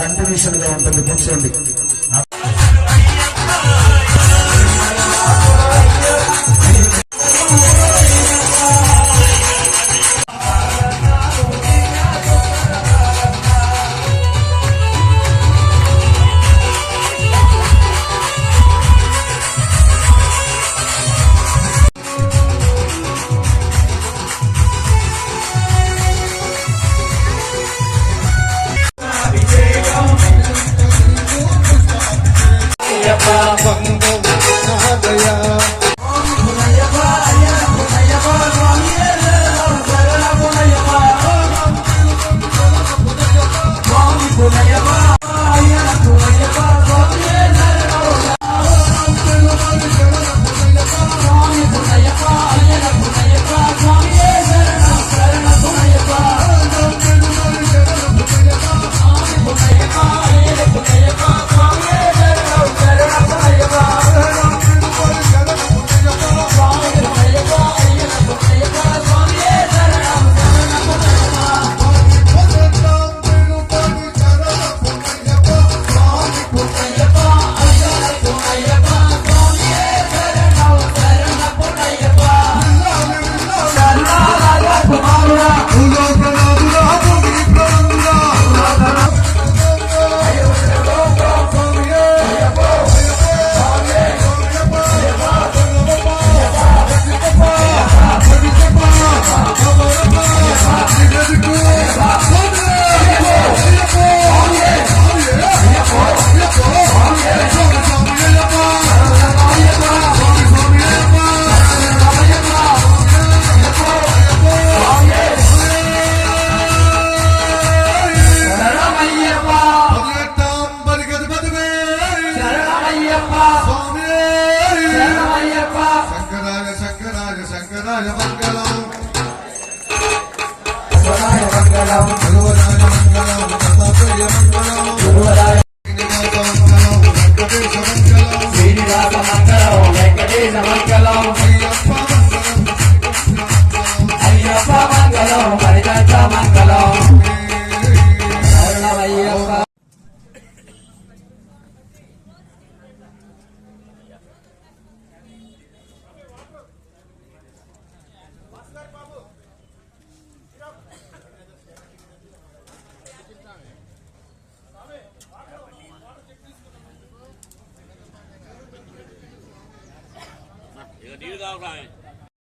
కంట్రిబ్యూషన్గా ఉంటుంది. కూర్చోండి பாபம் no. do thou lines.